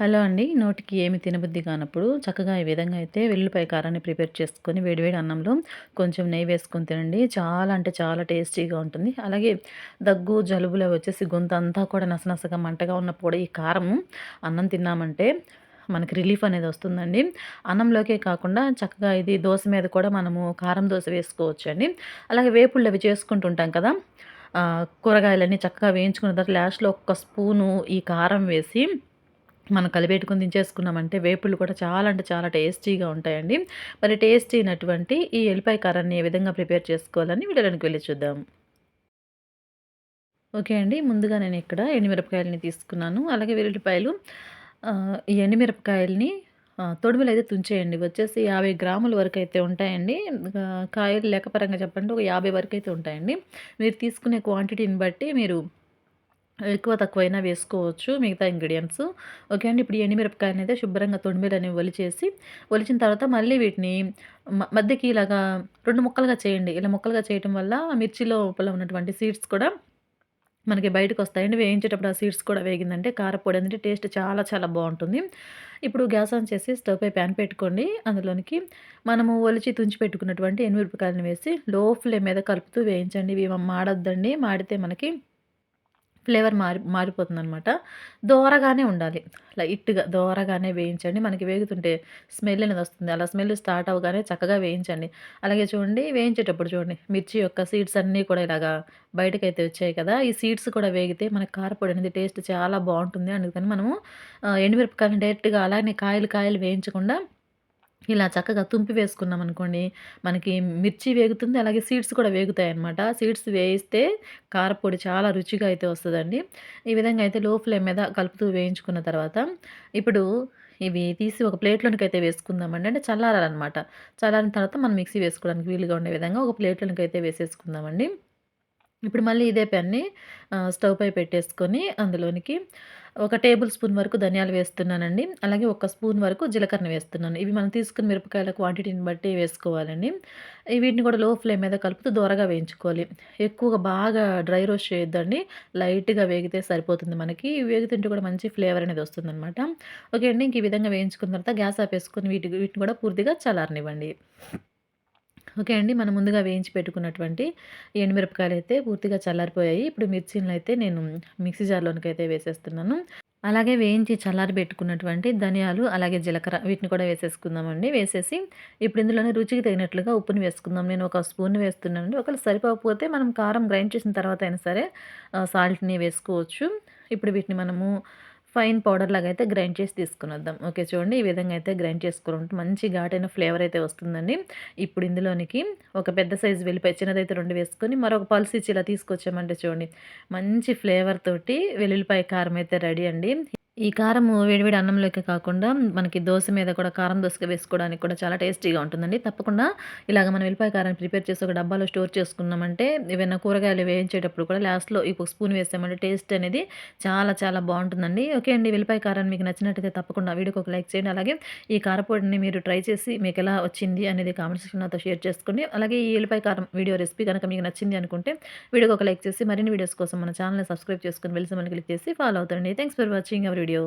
Hello అండి. నోటికి ఏమి తినబుద్ధి కానప్పుడు చక్కగా ఈ విధంగా అయితే వెల్లుల్లిపాయ కారాన్ని ప్రిపేర్ చేసుకొని వేడివేడి అన్నంలో కొంచెం నెయ్యి వేసుకొని తినండి. చాలా అంటే చాలా టేస్టీగా ఉంటుంది. అలాగే దగ్గు జలుబులు వచ్చేసి గొంతంతా అంతా కూడా నసనసగా మంటగా ఉన్నప్పుడు ఈ కారం అన్నం తిన్నామంటే మనకి రిలీఫ్ అనేది వస్తుందండి. అన్నంలోకే కాకుండా చక్కగా ఇది దోశ మీద కూడా మనము కారం దోశ వేసుకోవచ్చు అండి అలాగే వేపుళ్ళు అవి చేసుకుంటుంటాం కదా. కూరగాయలన్నీ చక్కగా వేయించుకున్న తర్వాత లాస్ట్లో ఒక్క స్పూను ఈ కారం వేసి మనం కలిపెట్టుకుని దించేసుకున్నామంటే వేపులు కూడా చాలా అంటే చాలా టేస్టీగా ఉంటాయండి. మరి టేస్టీ అయినటువంటి ఈ ఎల్లిపాయ కారాన్ని ఏ విధంగా ప్రిపేర్ చేసుకోవాలని వీడియోలోకి వెళ్ళి చూద్దాం. ఓకే అండి ముందుగా నేను ఇక్కడ ఎండుమిరపకాయలని తీసుకున్నాను. అలాగే వెల్లుల్లిపాయలు ఈ ఎండుమిరపకాయలని తొడుములు అయితే తుంచేయండి. వచ్చేసి యాభై గ్రాముల వరకు అయితే ఉంటాయండి. కాయలు లెక్కపరంగా చెప్పండి ఒక యాభై వరకు అయితే ఉంటాయండి. మీరు తీసుకునే క్వాంటిటీని బట్టి మీరు ఎక్కువ తక్కువైనా వేసుకోవచ్చు మిగతా ఇంగ్రీడియంట్స్ ఓకే అండి ఇప్పుడు ఎండుమిరపకాయని అయితే శుభ్రంగా తొడిమిలని ఒలిచేసి ఒలిచిన తర్వాత మళ్ళీ వీటిని మధ్యకి ఇలాగా రెండు ముక్కలుగా చేయండి. ఇలా ముక్కలుగా చేయటం వల్ల మిర్చి లోపల ఉన్నటువంటి సీడ్స్ కూడా మనకి బయటకు వస్తాయండి వేయించేటప్పుడు ఆ సీడ్స్ కూడా వేగిందంటే కారపొడి అనేది టేస్ట్ చాలా చాలా బాగుంటుంది. ఇప్పుడు గ్యాస్ ఆన్ చేసి స్టవ్ పై ప్యాన్ పెట్టుకోండి. అందులోనికి మనము ఒలిచి తుంచి పెట్టుకున్నటువంటి ఎనిమిరపకాయలను వేసి లో ఫ్లేమ్ మీద కలుపుతూ వేయించండి. ఇవి మాడొద్దండి మాడితే మనకి ఫ్లేవర్ మారి మారిపోతుంది అనమాట దోరగానే ఉండాలి. లైట్గా దోరగానే వేయించండి. మనకి వేగుతుంటే స్మెల్ అనేది వస్తుంది. అలా స్మెల్ స్టార్ట్ అవ్వగానే చక్కగా వేయించండి. అలాగే చూడండి వేయించేటప్పుడు చూడండి మిర్చి యొక్క సీడ్స్ అన్నీ కూడా ఇలాగా బయటకైతే వచ్చాయి కదా. ఈ సీడ్స్ కూడా వేగితే మనకి కారపొడి అనేది టేస్ట్ చాలా బాగుంటుంది. అందుకని మనము ఎండుమిరపకాయలు డైరెక్ట్గా అలానే కాయలు కాయలు వేయించకుండా ఇలా చక్కగా తుంపి వేసుకున్నాం అనుకోండి మనకి మిర్చి వేగుతుంది అలాగే సీడ్స్ కూడా వేగుతాయి అనమాట సీడ్స్ వేయిస్తే కారపొడి చాలా రుచిగా అయితే వస్తుందండి. ఈ విధంగా అయితే లో ఫ్లేమ్ మీద కలుపుతూ వేయించుకున్న తర్వాత ఇప్పుడు ఇవి తీసి ఒక ప్లేట్లోనికి అయితే వేసుకుందామండి. అంటే చల్లారాలన్నమాట. చల్లారిన తర్వాత మనం మిక్సీ వేసుకోవడానికి వీలుగా ఉండే విధంగా ఒక ప్లేట్లోనికి అయితే వేసేసుకుందామండి. ఇప్పుడు మళ్ళీ ఇదే పెన్ని స్టవ్ పై పెట్టేసుకొని అందులోనికి ఒక టేబుల్ స్పూన్ వరకు ధనియాలు వేస్తున్నానండి. అలాగే ఒక స్పూన్ వరకు జీలకర్ర వేస్తున్నాను. ఇవి మనం తీసుకున్న మిరపకాయల క్వాంటిటీని బట్టి వేసుకోవాలండి. వీటిని కూడా లో ఫ్లేమ్ మీద కలుపుతూ దూరగా వేయించుకోవాలి. ఎక్కువగా బాగా డ్రై రోస్ట్ చేయొద్దండి. లైట్గా వేగితే సరిపోతుంది మనకి. వేగుతుంటే కూడా మంచి ఫ్లేవర్ అనేది వస్తుందనమాట ఓకే అండి ఇంక ఈ విధంగా వేయించుకున్న తర్వాత గ్యాస్ ఆపేసుకొని వీటి వీటిని కూడా పూర్తిగా చల్లారనివ్వండి. ఓకే అండి. మనం ముందుగా వేయించి పెట్టుకున్నటువంటి ఎండుమిరపకాయలు అయితే పూర్తిగా చల్లారిపోయాయి. ఇప్పుడు మిర్చీలను అయితే నేను మిక్సీ జార్లోనికి అయితే వేసేస్తున్నాను. అలాగే వేయించి చల్లారి పెట్టుకున్నటువంటి ధనియాలు అలాగే జీలకర్ర వీటిని కూడా వేసేసుకుందామండి. వేసేసి ఇప్పుడు ఇందులోనే రుచికి తగినట్లుగా ఉప్పుని వేసుకుందాం. నేను ఒక స్పూన్ వేస్తున్నానండి. ఒకవేళ సరిపోకపోతే మనం కారం గ్రైండ్ చేసిన తర్వాత అయినా సరే సాల్ట్ని వేసుకోవచ్చు. ఇప్పుడు వీటిని మనము ఫైన్ పౌడర్ లాగా అయితే గ్రైండ్ చేసి తీసుకుని వద్దాం ఓకే చూడండి ఈ విధంగా అయితే గ్రైండ్ చేసుకుని మంచి ఘాటైన ఫ్లేవర్ అయితే వస్తుందండి. ఇప్పుడు ఇందులోనికి ఒక పెద్ద సైజు వెల్లిపాయ చిన్నదైతే రెండు వేసుకొని మరొక పల్స్ ఇచ్చి ఇలా తీసుకొచ్చామంటే చూడండి మంచి ఫ్లేవర్ తోటి వెల్లుల్లిపాయ కారం అయితే రెడీ అండి. ఈ కారము వేడివేడి అన్నంలోకి కాకుండా మనకి దోశ మీద కూడా కారం దోశగా వేసుకోవడానికి కూడా చాలా టేస్టీగా ఉంటుందండి. తప్పకుండా ఇలాగ మనం వెళ్ళిపోయి కారాన్ని ప్రిపేర్ చేసి ఒక డబ్బాలో స్టోర్ చేసుకున్నామంటే ఏవైనా కూరగాయలు వేయించేటప్పుడు కూడా లాస్ట్లో ఈ స్పూన్ వేసామంటే టేస్ట్ అనేది చాలా చాలా బాగుంటుందండి. ఓకే అండి వెళ్ళిపోయి కారాన్ని మీకు నచ్చినట్టయితే తప్పకుండా వీడియోకి ఒక లైక్ చేయండి. అలాగే ఈ కారపొడిని మీరు ట్రై చేసి మీకు ఎలా వచ్చింది అనేది కామెంట్ సెక్షన్ నాతో షేర్ చేసుకోండి. అలాగే ఈ వెల్లిపాయ కారం వీడియో రెసిపీ కనుక మీకు నచ్చింది అనుకుంటే వీడియోకి ఒక లైక్ చేసి మరిన్ని వీడియోస్ కోసం మన ఛానల్ని సబ్స్క్రైబ్ చేసుకుని వెళ్ళి క్లిక్ చేసి ఫాలో అవుతుంది thanks for watching our video. Video